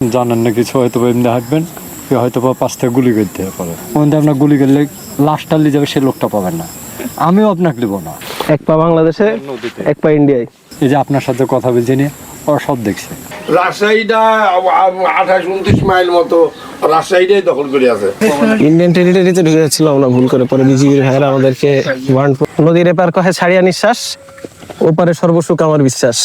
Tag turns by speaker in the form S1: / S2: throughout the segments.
S1: জানেন না কিছু হয়তো এমনি হাঁটবেন কেউ হয়তো বা পাঁচ থেকে গুলি করতে পারে। ওখানে আপনার গুলি করলে লাশটা নিয়ে যাবে সে লোকটা পাবেন না। আমিও আপনাকে দেবো না।
S2: এক পা বাংলাদেশে এক পা ইন্ডিয়ায়।
S1: এই যে আপনার সাথে কথা বলছি নিয়ে ওরা সব দেখছে।
S3: রাজশাহীটা আঠাশ উনত্রিশ মাইল মতো রাজশাহীটাই দখল করে আছে।
S2: ইন্ডিয়ান টেরিটরিতে ঢুকে যাচ্ছিল আমরা ভুল করে। পরে বিজিবির ভাইয়েরা আমাদেরকে ওয়ান নদীর এপার কহে ছাড়িয়া নিঃশ্বাস ওপারে সর্বসুখ আমার বিশ্বাস।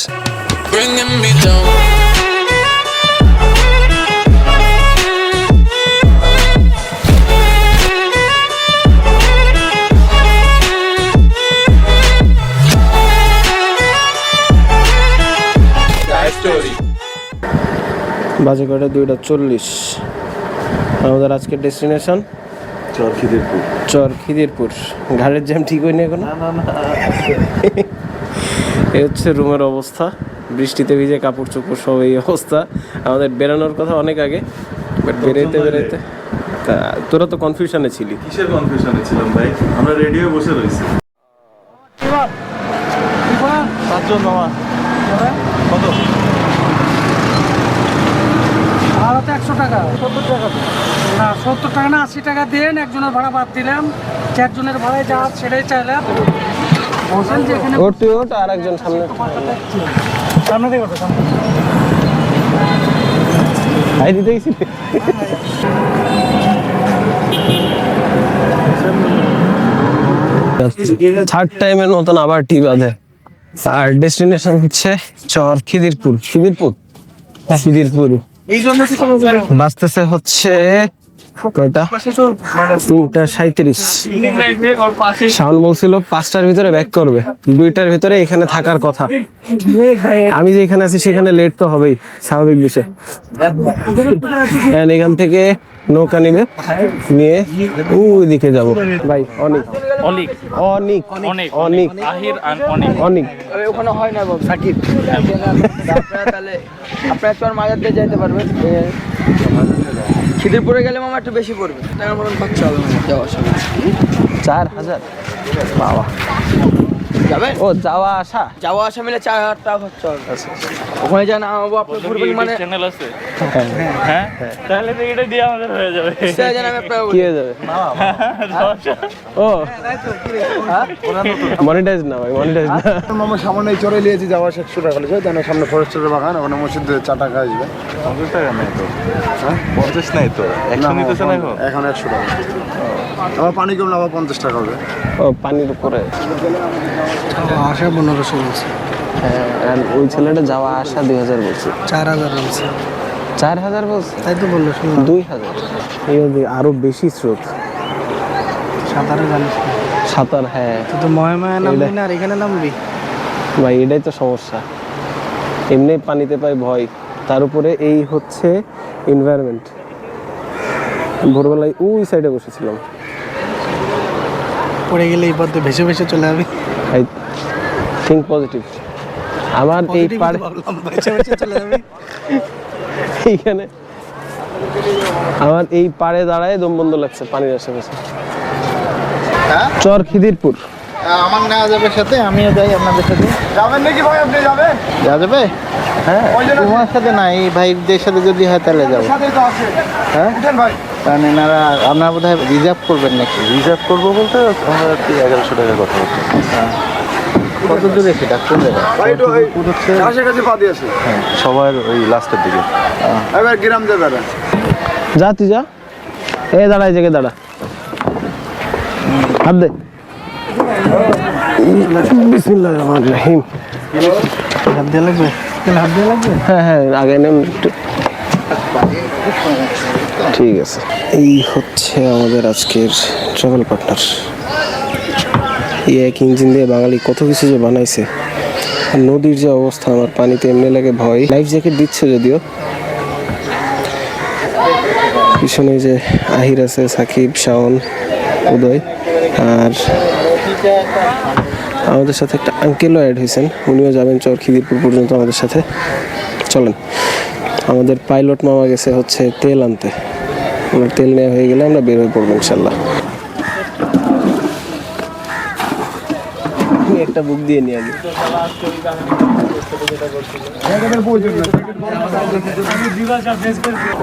S2: বাজে কয়টা? দুইটা চল্লিশ। আমাদের আজকের ডেস্টিনেশন?
S4: চর খিদিরপুর
S2: চর খিদিরপুর ঘাড়ের জ্যাম ঠিক হয়নি এখন? এই হচ্ছে রুমের অবস্থা। বৃষ্টিতে ভিজে কাপড় চোপড় সব এই অবস্থা। আমাদের বেরানোর কথা অনেক আগে বাট বেরোতে বেরোতে তা তোরা তো কনফিউশনে ছিলি।
S4: কিসের কনফিউশনে ছিলাম ভাই? আমরা রেডিও বসে রয়েছি। মামা। কত?
S5: ভাড়াতে একশো টাকা। সত্তর টাকা না সত্তর টাকা না আশি টাকা দেন একজনের ভাড়া বাদ দিলাম। চারজনের ভাড়ায় যা সেটাই চাইলাম। বসেন যে
S2: ওট ওট আর একজন সামনে।
S5: সামনে থেকে ওঠো, সামনে।
S2: ভাই দিতে গেছিলি থার্ড টাইমের মতন আবার টি বাঁধে। আর ডেস্টিনেশন হচ্ছে চর খিদিরপুর। খিদিরপুর? খিদিরপুর। বাঁচতেছে হচ্ছে কয়টা? তিনটা সাঁত্রিশ শাওন বলছিল পাঁচটার ভিতরে ব্যাক করবে। দুইটার ভিতরে এখানে থাকার কথা। আমি যে এখানে আছি সেখানে লেট তো হবেই স্বাভাবিক বিষয়। এখান থেকে নৌকা নিবে নিয়ে ওই দিকে যাব। ভাই অনেক। অনেক।
S6: অনেক।
S2: অনেক।
S6: আহির আর অনেক।
S2: অনেক।
S7: ওখানে হয় না বাবু সাকিব। আপনারা তাহলে আপনারা চর মাজার দিয়ে যাইতে পারবেন। খিদিরপুরে গেলে মামা একটু বেশি পড়বে। টাকা মতন খরচা হবে যাওয়া সময়
S2: চার হাজার? বাবা।
S7: যাবেন
S2: ও যাওয়া আসা?
S7: যাওয়া আসা মিলে চার হাজার টাকা খরচা হবে। ওখানে যান আমাবো আপনি ঘুরবেন মানে
S6: চ্যানেল আছে? হ্যাঁ। তাহলে তো এটা দিয়ে আমাদের হয়ে যাবে।
S7: সে জান আমি আপনাকে
S2: কি হয়ে যাবে? ও। মনিটাইজ না ভাই মনিটাইজ না।
S3: মামা সামনে চড়ে নিয়েছি যাওয়া একশো টাকা লেগেছে তাহলে সামনে ফরেস্টের বাগান ওখানে মসজিদে চা টাকা আসবে।
S4: পঞ্চাশ টাকা নেই তো। হ্যাঁ? পঞ্চাশ নাই তো? একশো নিতেছে না এখন?
S3: এখন একশো টাকা। আবার পানি কমলে আবার পঞ্চাশ টাকা হবে।
S2: ও পানির উপরে।
S5: আসা পনেরোশো বলছে।
S2: হ্যাঁ আর ওই ছেলেটা যাওয়া আসা দুই হাজার বলছে।
S5: চার হাজার বলছে।
S2: চার হাজার বলছে?
S5: তাই তো বলল
S2: দুই হাজার। এই অবধি আরও বেশি স্রোত।
S5: সাঁতারে জানিস
S2: সাঁতার হ্যাঁ।
S5: তুই তো মহে মহে নামবি না আর এখানে নামবি?
S2: ভাই এটাই তো সমস্যা। এমনি পানিতে পাই ভয়। তার উপরে এই হচ্ছে এনভায়রনমেন্ট ভোরবেলায় ওই সাইডে বসেছিলাম।
S5: পড়ে গেলে এই পথে ভেসে ভেসে চলে যাবে।
S2: আই থিঙ্ক পজিটিভ আমার এই পাড়ে
S5: ভেসে ভেসে চলে যাবে।
S2: এইখানে। আমার এই পাড়ে দাঁড়ায় দম বন্ধ লাগছে পানির আশেপাশে। চর খিদিরপুর।
S7: আমার না যাবে সাথে আমিও যাই আপনাদের সাথে।
S3: যাবেন নাকি ভাই আপনি যাবেন?
S7: যাওয়া যাবে? হ্যাঁ। তোমার সাথে না এই ভাইদের সাথে যদি হয় তাহলে যাব।
S3: সাথেই তো আছে।
S7: হ্যাঁ?
S3: উঠেন ভাই।
S7: কারণ এনারা আপনারা বোধ হয় রিজার্ভ করবেন নাকি?
S4: রিজার্ভ করব বলতে আমরা আর কি এগারোশো টাকা কথা বলছি?
S7: কত দূরে সেটা কোন জায়গায়
S4: সবার ওই লাস্টের দিকে।
S3: এবার গ্রাম দিয়ে দাঁড়ান
S2: যা তুই যা। এ দাঁড়া এই জায়গায় দাঁড়া। হাত দে। বিসমিল্লাহ রহমান রহিম।
S5: হাত দিয়ে লাগবে? হাত দিয়ে লাগবে
S2: হ্যাঁ হ্যাঁ আগে একটু ঠিক আছে। এই হচ্ছে আমাদের আজকের ট্রাভেল পার্টনার এই এক ইঞ্জিন দিয়ে বাঙালি কত কিছু যে বানাইছে। নদীর যে অবস্থা, আমার পানিতে এমনি লাগে ভয়। লাইফ জ্যাকেট দিচ্ছে যদিও। পিছনে যে আহির আছে, সাকিব, শাওন, উদয় আর আমাদের সাথে একটা আঙ্কেলও অ্যাড হয়েছেন। উনিও যাবেন চর খিদিরপুর পর্যন্ত আমাদের সাথে। চলেন, আমাদের পাইলট মামা গেছে হচ্ছে তেল আনতে। ওনার তেল নেওয়া হয়ে গেলে আমরা বের হয়ে পড়ব ইনশাল্লাহ। জ্যাকেটটা বুক দিয়ে নিয়ে আগে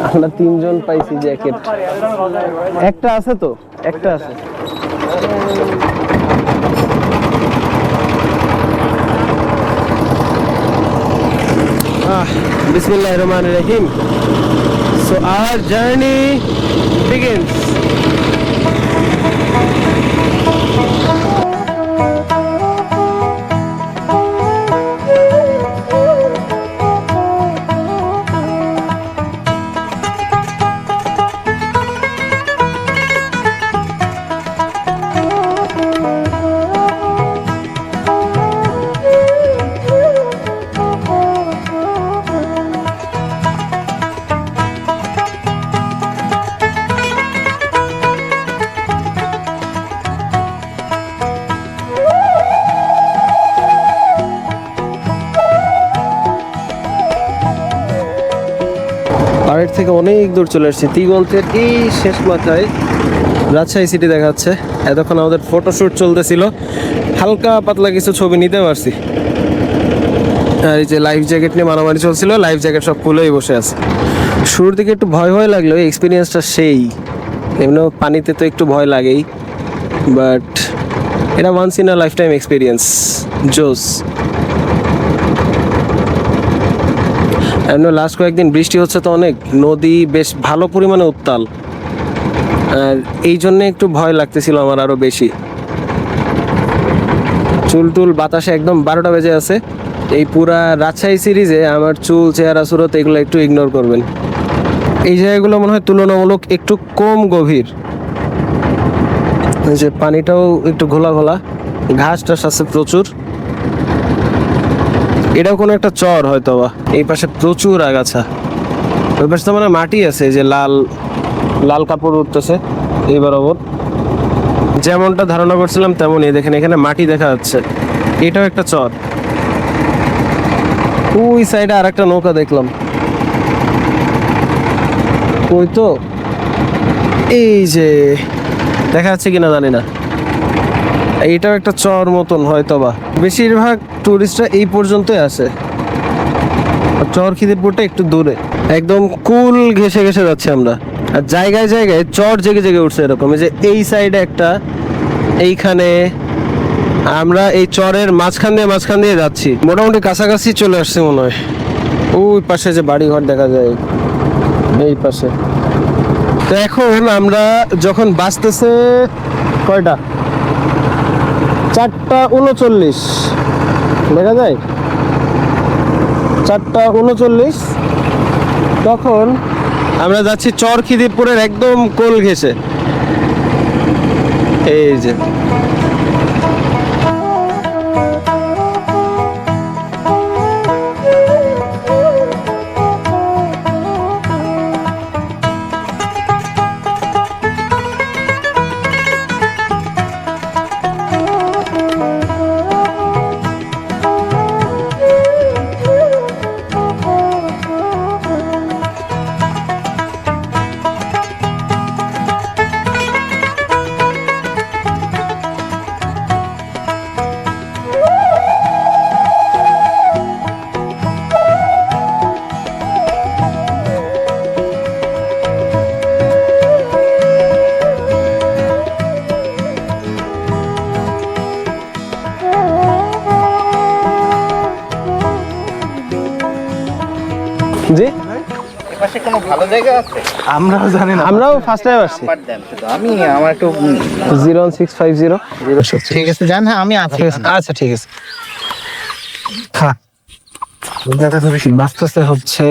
S2: আমরা তিনজন পাইছি জ্যাকেট একটা আছে তো? একটা আছে। Bismillah Rahman Rahim. So our journey begins. থেকে অনেক দূর চলে আসছি। দিগন্তের এই শেষ মাথায় রাজশাহী সিটি দেখাচ্ছে। এতক্ষণ আমাদের ফটোশ্যুট চলতেছিল। হালকা পাতলা কিছু ছবি নিতে পারছি। আর এই যে লাইফ জ্যাকেট নিয়ে মারামারি চলছিল লাইফ জ্যাকেট সব খুলেই বসে আছে। শুরুর দিকে একটু ভয় ভয় লাগল এক্সপিরিয়েন্সটা সেই। এমনি পানিতে তো একটু ভয় লাগেই। বাট এটা once in a lifetime experience জোস। এমনি লাস্ট কয়েকদিন বৃষ্টি হচ্ছে তো অনেক। নদী বেশ ভালো পরিমাণে উত্তাল। এই জন্য একটু ভয় লাগতেছিল আমার আরও বেশি। চুল টুল বাতাসে একদম বারোটা বেজে আছে। এই পুরা রাজশাহী সিরিজে আমার চুল, চেহারা, সুরত এগুলো একটু ইগনোর করবেন। এই জায়গাগুলো মনে হয় তুলনামূলক একটু কম গভীর। যে পানিটাও একটু ঘোলা ঘোলা। ঘাস টাস আছে প্রচুর। এটাও কোনো একটা চর হয়তো বা এই পাশে প্রচুর আগাছা। ওই পাশে তো মানে মাটি আছে যে লাল লাল কাপড় উঠতেছে, এই বরাবর। যেমনটা ধারণা করছিলাম তেমনই, দেখেন এখানে মাটি দেখা যাচ্ছে। এটাও একটা চর। ওই সাইডে আর একটা নৌকা দেখলাম। ওই তো, এই যে, দেখা যাচ্ছে কিনা জানি না। এইটাও একটা চর মতন হয়তো বা বেশিরভাগ টুরিস্টরা এই পর্যন্তই আসে। চর খিদিরপুরটা একটু দূরে। একদম কুল ঘেসে ঘেসে যাচ্ছে আমরা। আর জায়গায় জায়গায় চর জেগে জেগে উঠছে এরকম। যে এই সাইডে একটা, এইখানে আমরা এই চরের মাঝখান দিয়ে মাঝখান দিয়ে যাচ্ছি। মোটামুটি কাছাকাছি চলে আসছে মনে হয়। ওই পাশে যে বাড়ি ঘর দেখা যায়, এই পাশে। তো এখন আমরা যখন বাঁচতেছে, কয়টা? চারটা উনচল্লিশ। দেখা যায়? চারটা উনচল্লিশ। তখন আমরা যাচ্ছি চর খিদিরপুরের একদম কোল ঘেসে এই যে।
S4: আমরাও জানি না।
S2: আমরাও ফার্স্ট টাইম আসছি।
S7: আমি আমার একটু
S2: জিরো সিক্স ফাইভ জিরো
S7: ঠিক আছে জান হ্যাঁ আমি আছি।
S2: আচ্ছা ঠিক আছে। হ্যাঁ। বাঁচতেছে হচ্ছে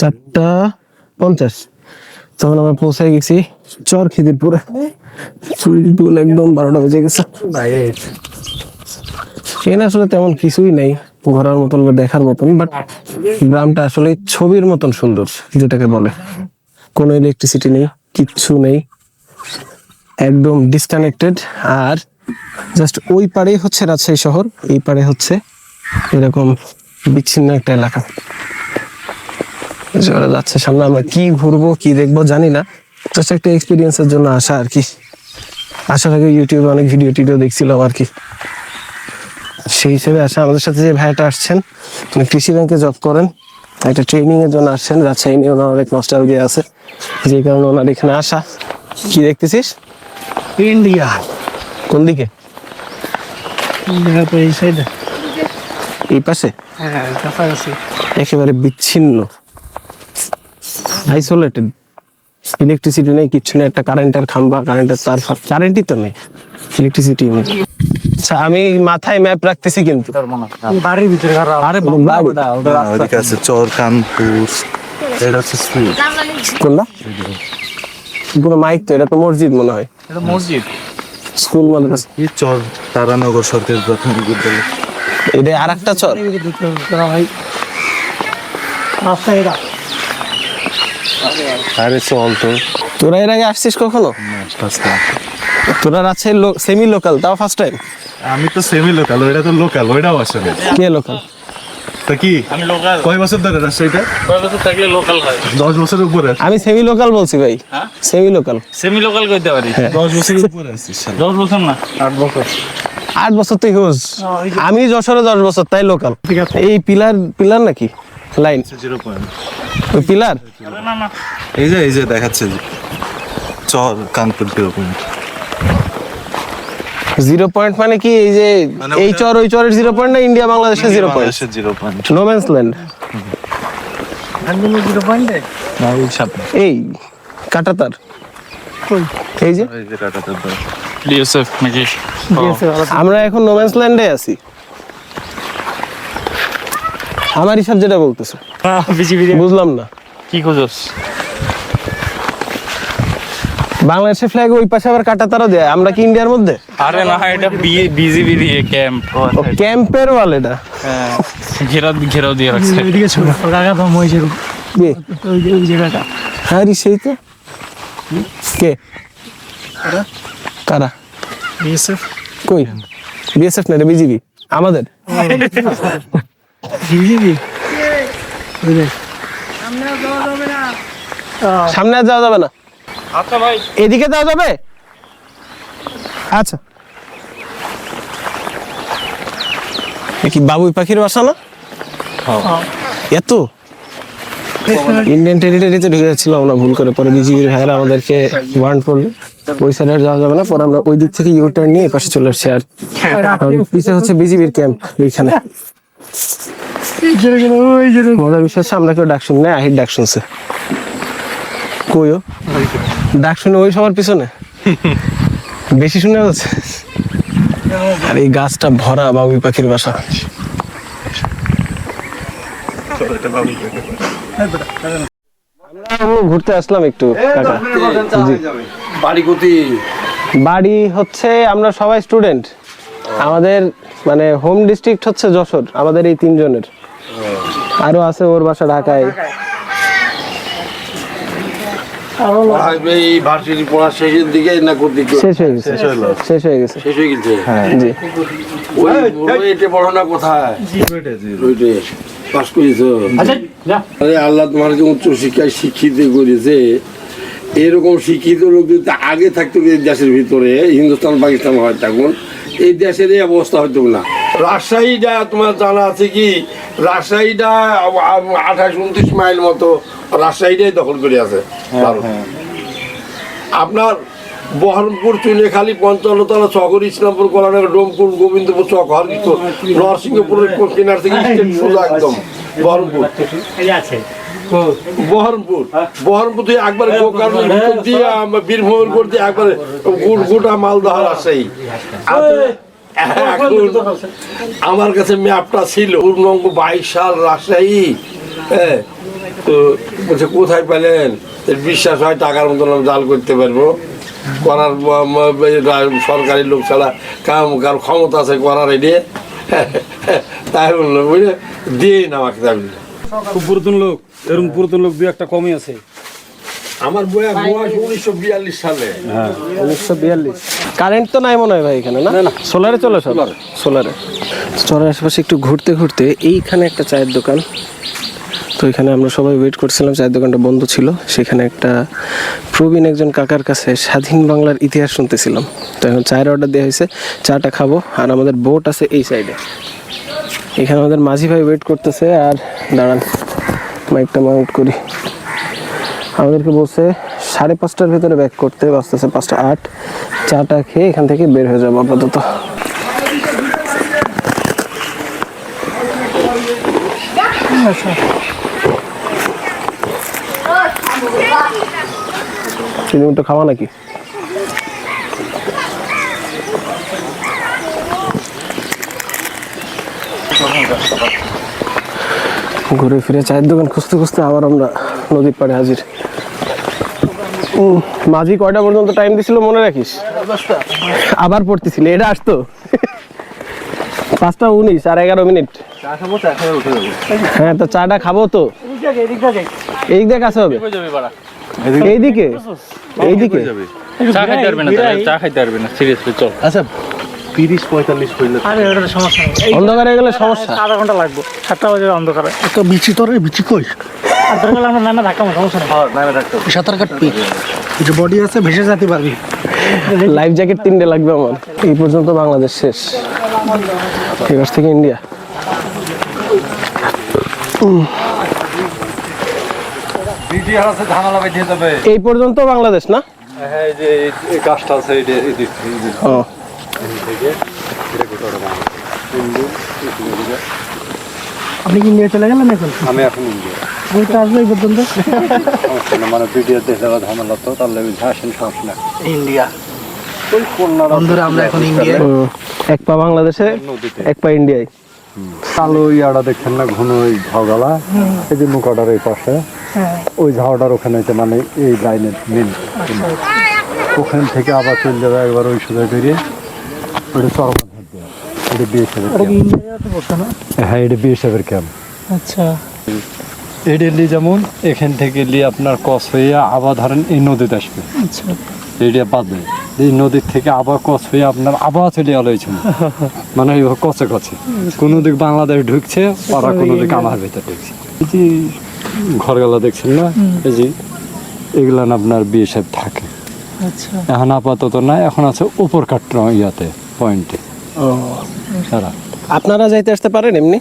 S2: চারটা পঞ্চাশ। তখন আমরা পৌঁছায় গেছি চর খিদিরপুরে একদম বারোটা বেজে গেছে। এখানে আসলে তেমন কিছুই নেই। ঘোরার মতন বা দেখার মতন বাট গ্রামটা আসলে ছবির মতন সুন্দর, যেটাকে বলে। কোনো ইলেকট্রিসিটি নেই, কিচ্ছু নেই, একদম ডিসকানেক্টেড আর জাস্ট ওই পারেই হচ্ছে রাজশাহী শহর, এই পারে হচ্ছে এরকম বিচ্ছিন্ন একটা এলাকা। যাচ্ছে সামনে আমরা কি ঘুরবো, কি দেখব জানি না জাস্ট একটা এক্সপিরিয়েন্সের জন্য আসা আর কি। আসার আগে ইউটিউবে অনেক ভিডিও টিডিও দেখছিলাম আর কি। সেই হিসেবে আসা আমাদের সাথে যে ভাইটা আসছেন উনি কৃষি ব্যাংকে জব করেন একটা ট্রেনিং এর জন্য আসছেন রাজশাহী নিয়ে ওনার অনেক নস্টালজিয়া আছে যে কারণে ওনার এখানে আসা। কি দেখতেছিস?
S5: ইন্ডিয়া
S2: কোন দিকে?
S5: এই
S2: পাশে?
S5: হ্যাঁ
S2: একেবারে বিচ্ছিন্ন। আইসোলেটেড ইলেকট্রিসিটি নেই কিচ্ছু নেই একটা কারেন্টের খাম্বা কারেন্টের তার কারেন্টই তো নেই। ইলেকট্রিসিটি নেই। আচ্ছা আমি মাথায় ম্যাপ রাখতেছি কিন্তু।
S5: বাড়ির ভিতরে
S2: আরে
S4: ওইদিকে আছে চর কানপুর এটা হচ্ছে স্কুল
S2: কোনটা? পুরো মাইক তো এটা তো মসজিদ মনে হয়।
S6: এটা মসজিদ।
S2: স্কুল মাদ্রাসা
S4: এই চর তারানগর সরকারি প্রাথমিক বিদ্যালয়।
S2: এটা আর একটা চর
S5: ভাই। রাস্তা এটা।
S4: আরে চল তো।
S2: তোরা এর আগে আসছিস কখনো? তোরা রাজশাহীর সেমি লোকাল তাও ফার্স্ট টাইম
S4: আমি তো সেমি লোকাল ওইটা তো লোকাল ওইটাও আসলে
S2: কে লোকাল
S4: তা কি?
S6: আমি লোকাল
S4: কয় বছর ধরে রাজশাহীটা
S6: কয় বছর থাকলে লোকাল হয়?
S4: দশ বছরের উপরে
S2: আমি সেমি লোকাল বলছি ভাই।
S6: হ্যাঁ?
S2: সেমি লোকাল
S6: সেমি লোকাল কইতে পারি।
S4: দশ বছরের উপরে আসছিস শালা।
S6: বছর না? আট বছর।
S2: আট বছর তো হিউজ আমি যশোরে দশ বছর তাই লোকাল এই পিলার পিলার নাকি? লাইন।
S4: Zero point
S2: pillar?
S4: এই যে এই যে দেখাচ্ছে যে। Char Kanpur zero point
S2: zero point মানে কি এই যে
S4: মানে
S2: এই চর ওই চরের জিরো পয়েন্ট না ইন্ডিয়া বাংলাদেশের zero point
S4: zero point
S2: no man's land
S5: zero পয়েন্টে
S2: এই কাটাতার। এই যে। আমরা এখন নো ম্যান্স ল্যান্ডে আছি। আমার হিসাব যেটা বলতেছে। বুঝলাম না।
S6: কি খুঁজোস?
S2: বাংলাদেশের ফ্ল্যাগ ওই পাশে আবার কাটাতারও দেয়। আমরা কি ইন্ডিয়ার মধ্যে?
S6: আরে না এটা বিজিবি দিয়ে ক্যাম্প
S2: ও ক্যাম্পের ওয়াল এটা।
S6: ঘেরা ঘেরাও দিয়ে রাখছে।
S5: এদিকে ছোট কাকা তো মই যেরকম ওই যে জায়গাটা
S2: হ্যাঁ রে, সেই তো। কে? কারা?
S5: বিএসএফ।
S2: কই? বিএসএফ না বিজিবি। আমাদের?
S5: বিজিবি যে
S2: সামনে আর যাওয়া যাবে না?
S6: আচ্ছা ভাই।
S2: এদিকে যাওয়া যাবে? আচ্ছা। কি বাবুই পাখির বাসা না? এত? ইন্ডিয়ান টেরিটরিতে ঢুকে যাচ্ছিলাম আমরা ভুল করে। পরে বিজিবির ভাইয়েরা আমাদেরকে ওয়ার্ন করল। ওই সাইডে আর যাওয়া যাবে না পরে আমরা ওই দিক থেকে ইউ টার্ন নিয়ে এই পাশে চলে আসছি আর আর পিছে হচ্ছে বিজিবির ক্যাম্প ওইখানে। মজার বিষয় হচ্ছে আমরা কেউ ডাক শুনি না আহির ডাক শুনছে। কইও? ডাক শুনে ওই সবার পিছনে? বেশি শুনে যাচ্ছে আর এই গাছটা ভরা বাবুই পাখির বাসা। আমরা ঘুরতে আসলাম একটু কাকা
S3: বাড়ি কোথি
S2: বাড়ি হচ্ছে আমরা সবাই স্টুডেন্ট। আমাদের মানে হোম ডিস্ট্রিক্ট হচ্ছে যশোর আমাদের এই তিনজনের। আরও আছে ওর বাসা ঢাকায়।
S3: এই ভার্সিটি পড়া শেষের দিকে না কোথি
S2: শেষ হয়ে গেছে। শেষ হয়ে গেছে।
S3: শেষ হয়ে গেছে?
S2: জি।
S3: পড়াশোনা কোথায়? পাস করেছ আরে আল্লাহ তোমাকে উচ্চ শিক্ষায় শিক্ষিত করেছে। এরকম শিক্ষিত লোক যদি আগে থাকতো এই দেশের ভিতরে হিন্দুস্তান পাকিস্তান হয় তখন এই দেশের এই অবস্থা হতো না। রাজশাহীটা তোমার জানা আছে কি? রাজশাহীটা আঠাশ উনত্রিশ মাইল মতো রাজশাহীটাই দখল করে আছে ভারত। আপনার বহরমপুর চুলেখালী পঞ্চান্নতলা চকর ইসলামপুর কলানগর ডোমপুর গোবিন্দপুর চক হরকিত নরসিংহপুরের কিনার থেকে স্টেট সোজা একদম বহরমপুর। বহরমপুর। বহরমপুর থেকে একবারে গোকর্ণের ভিতর দিয়ে বীরভূমের উপর দিয়ে একবারে গোটা মালদহ রাজশাহী। আমার কাছে ম্যাপটা ছিল, পূর্ণাঙ্গ বাইশ সাল রাজশাহী। হ্যাঁ তো বলছে, কোথায় পেলেন? বিশ্বাস হয় টাকার মতন আমি জাল করতে পারব। করার সরকারি লোক ছাড়া কাম কার ক্ষমতা আছে করার এদিকে তাই বলল, বুঝলে? দিয়ে না আমাকে
S8: খুব পুরাতন লোক, এরকম পুরাতন লোক দু একটা কমই আছে।
S3: আমার বয়স বয়স উনিশশো বিয়াল্লিশ সালে।
S2: উনিশশো বিয়াল্লিশ। কারেন্ট তো নাই মনে হয় ভাই এখানে না? না সোলারে চলে সব? সোলারে চলের আশেপাশে একটু ঘুরতে ঘুরতে এইখানে একটা চায়ের দোকান। তো এখানে আমরা সবাই ওয়েট করছিলাম চায়ের দোকানটা বন্ধ ছিল। সেখানে একটা প্রবীণ একজন কাকার কাছে স্বাধীন বাংলার ইতিহাস শুনতেছিলাম। তো এখন চায়ের অর্ডার দেওয়া হয়েছে চাটা খাব। আর আমাদের বোট আছে এই সাইডে এখানে আমাদের মাঝি ভাই ওয়েট করতেছে আর দাঁড়ান মাইকটা মাউন্ট করি। আমাদেরকে বলছে, সাড়ে পাঁচটার ভিতরে ব্যাক করতে, বাঁচতেছে পাঁচটা আট। চাটা খেয়ে এখান থেকে বের হয়ে যাব আপাতত। খাওয়া নাকি? ঘুরে ফিরে চায়ের দোকান খুঁজতে খুঁজতে আবার আমরা নদীর পাড়ে হাজির। মাঝি কয়টা পর্যন্ত টাইম দিছিল মনে রাখিস? আবার পড়তেছিল এটা আসতো। পাঁচটা উনিশ আর এগারো মিনিট। হ্যাঁ তো চাটা খাব তো? এই দিকে কাছে হবে? এইদিকে? এইদিকে?
S6: চা খাইতে পারবে না চা খাইতে পারবে না সিরিয়াসলি চল।
S4: আচ্ছা তিরিশ পঁয়তাল্লিশ হইলে
S5: আরে ওটা সমস্যা নেই।
S2: অন্ধকারে গেলে সমস্যা।
S5: আধা ঘণ্টা লাগবে। সাতটা বাজে অন্ধকারে। তো বিচি তোর বিচি কই? দরকার আমরা নানা ধাক্কা মারবো, সমস্যা নেই। সাঁতার কাটবি যে বডি আছে ভেসে যেতে পারবি
S2: লাইফ জ্যাকেট তিনটে লাগবে আমার। এই পর্যন্ত বাংলাদেশ শেষ। এবার থেকে ইন্ডিয়া এই পর্যন্ত বাংলাদেশ না?
S1: হ্যাঁ এই যে এই- এই গাছটা আছে এই দিক থেকে, এই দিক
S2: ও
S5: আপনি কি নিয়ে চলে গেলেন এখন।
S1: আমি এখন ইন্ডিয়া।
S5: আমি তো আসব এই পর্যন্ত।
S1: মানে বিডিআর দেখলে আবার ঝামেলা তো তাহলে ওই সমস্যা না।
S5: ইন্ডিয়া। বন্ধুরা আমরা এখন ইন্ডিয়া
S2: এক পা বাংলাদেশে এক পা ইন্ডিয়ায়।
S1: কালো ইয়াটা দেখছেন না ঘন ওই ঝাউগালা? এই যে নৌকাটার এই পাশে। ওই ঝাউটার ওখানে মানে এই লাইনের মেন ওখান থেকে আবার চলে যাবে একবার ওই সোজা বেরিয়ে। ওটা চরমা। থাকবে এটা হ্যাঁ এটা বিএসএফের ক্যাম্প।
S5: আচ্ছা।
S1: এটা লি যেমন এখান থেকে লি আপনার কস হয়ে আবার ধরেন এই নদীতে আসবে।
S5: আচ্ছা।
S1: এটা বাদে এই নদীর থেকে আবার কচ হয়ে আপনার আবার চলে গেল মানে এইভাবে কচে কচে। কোনো দিক বাংলাদেশ ঢুকছে ওরা কোনো দিক আমার ভেতর ঢুকছে। এই যে ঘরগুলা দেখছেন না? এই যে এগুলা না আপনার বিয়ে সাহেব থাকে।
S5: আচ্ছা।
S1: এখন আপাতত না এখন আছে উপর কাট্র ইয়াতে পয়েন্টে। সারা।
S2: আপনারা যাইতে আসতে পারেন এমনি?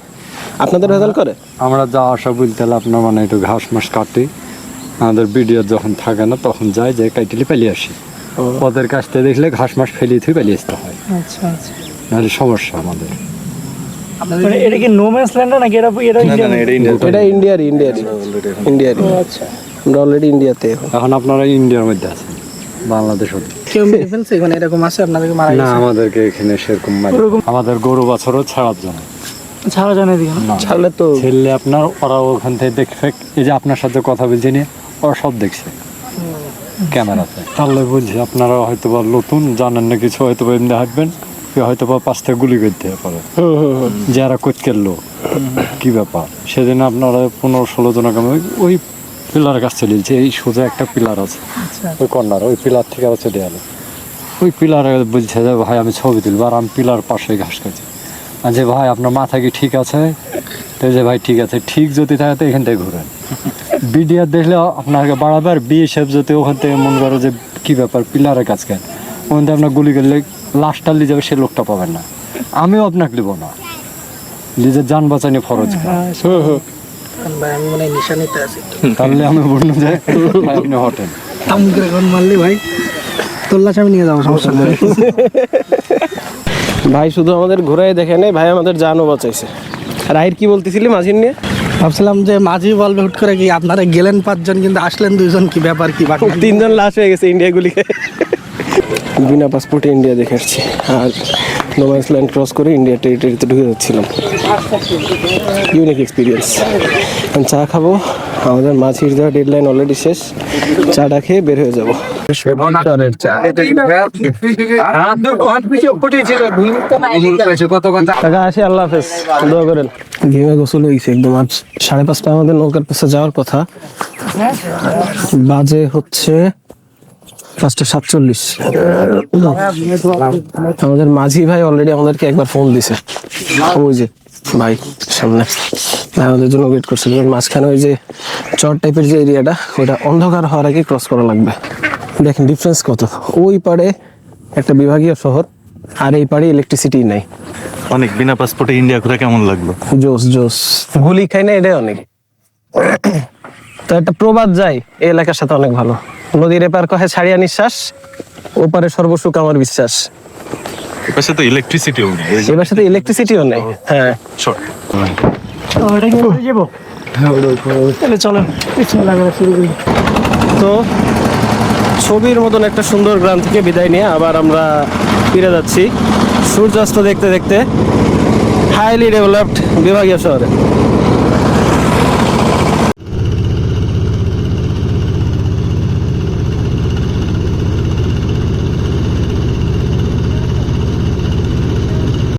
S2: আপনাদের ভেজাল করে?
S1: আমরা যা আসা বলতে হলে আপনার মানে একটু ঘাস মাস কাটি। আমাদের বিডিও যখন থাকে না তখন যাই যে কাইটিলে পালিয়ে আসি। ওদের কাছ থেকে দেখলে ঘাস মাস ফেলিয়ে থুই পালিয়ে আসতে হয়।
S5: আচ্ছা আচ্ছা।
S1: নাহলে সমস্যা আমাদের।
S5: মানে এটা কি নো ম্যান্স ল্যান্ড নাকি এটা এটা
S4: এটা ইন্ডিয়া
S2: এটা ইন্ডিয়ারই ইন্ডিয়ারই ইন্ডিয়ারই
S5: আচ্ছা।
S2: আমরা অলরেডি ইন্ডিয়াতে এখন
S1: এখন আপনারা ইন্ডিয়ার মধ্যে আছেন বাংলাদেশ হতে।
S5: কেউ মেরে ফেলছে? এখানে এরকম আছে? আপনাদেরকে মারা
S1: না আমাদেরকে এখানে সেরকম মারি আমাদের গরু বাছরও ছাড়ার জন্য।
S5: ছাড়া জানে দিকে না।
S2: ছাড়লে তো
S1: ছেলে আপনার ওরা ওখান থেকে দেখে এই যে আপনার সাথে কথা বলছি নিয়ে ওরা সব দেখছে ক্যামেরাতে। তাহলে বলছি আপনারা হয়তো বা নতুন জানেন না কিছু হয়তো বা এমনি হাঁটবেন কেউ হয়তো বা পাঁচ থেকে গুলি করতে পারে। যারা কোচকের লোক কি ব্যাপার? সেদিন আপনারা পনেরো ষোলো জন ওই পিলার কাছ চলে যাচ্ছে এই সোজা একটা পিলার আছে। ওই কর্নার ওই পিলার থেকে আবার চলে গেল ওই পিলারে বলছে যে ভাই আমি ছবি তুলবো। আর আমি পিলার পাশে ঘাস খাচ্ছি আর যে ভাই আপনার মাথা কি ঠিক আছে? তো যে ভাই ঠিক আছে। ঠিক যদি থাকে তো এখান থেকে ঘুরেন। বিডিআর দেখলে আপনাকে বাড়াবে আর বিএসএফ যদি ওখান থেকে মন করো যে কী ব্যাপার পিলারের কাজ কেন? ওখান থেকে আপনার গুলি করলে লাশটা নিয়ে যাবে সে লোকটা পাবেন না। আমিও আপনাকে নেব না। নিজের যান বাঁচানি ফরজ
S5: ভাই আমি মনে হয় নিশানিতে আছি।
S1: তাহলে আমি বললাম যে ভাই আপনি হটেন
S5: আমুকের এখন মারলি ভাই তোল্লাশ আমি নিয়ে যাব সমস্যা নেই।
S2: ভাই শুধু আমাদের ঘোরায় দেখে নেই ভাই আমাদের জানও বাঁচাইছে। রাহির কি বলতেছিলি মাঝির নিয়ে?
S5: ভাবছিলাম যে মাঝি বলবে হুট করে কি আপনারা গেলেন পাঁচজন কিন্তু আসলেন দুইজন কি ব্যাপার কি বাকি?
S2: তিনজন লাশ হয়ে গেছে ইন্ডিয়া গুলিকে। বিনা পাসপোর্টে ইন্ডিয়া দেখে আসছি। আর নোম্যান্স ল্যান্ড ক্রস করে ইন্ডিয়া টেরিটরিতে ঢুকে যাচ্ছিলাম। ইউনিক এক্সপিরিয়েন্স চা খাব আমাদের মাছির দেওয়া ডেডলাইন অলরেডি শেষ। চাটা খেয়ে বের হয়ে যাব। টাকা আসে হাফেজ। করেন। ঘেমে গোসল হয়েছে একদম। আজ সাড়ে পাঁচটা আমাদের নৌকার কাছে যাওয়ার কথা। বাজে হচ্ছে পাঁচটা সাতচল্লিশ। আমাদের মাঝি ভাই অলরেডি আমাদেরকে একবার ফোন দিছে। ওই যে ভাই সামনে। আমাদের জন্য ওয়েট করছে। মাঝখানে ওই যে চর টাইপের যে এরিয়াটা ওটা অন্ধকার হওয়ার আগে ক্রস করা লাগবে। দেখেন ডিফারেন্স কত। ওই পারে একটা বিভাগীয় শহর আর এই পারে ইলেকট্রিসিটি নাই।
S4: অনেক বিনা পাসপোর্টে ইন্ডিয়া ঘুরে কেমন লাগল?
S2: জোস জোস। গুলি খাই না এটাই অনেক। তো একটা প্রবাদ যায় এই এলাকার সাথে অনেক ভালো। নদীর এপার কহে ছাড়িয়া নিঃশ্বাস ওপারে সর্বসুখ আমার বিশ্বাস।
S4: এপাশে তো ইলেকট্রিসিটিও নেই।
S2: এবার সাথে ইলেকট্রিসিটিও নেই হ্যাঁ।
S5: লাগানো শুরু করি।
S2: তো ছবির মতন একটা সুন্দর গ্রাম থেকে বিদায় নিয়ে আবার আমরা ফিরে যাচ্ছি। সূর্যাস্ত দেখতে দেখতে হাইলি ডেভেলপড বিভাগীয় শহরে।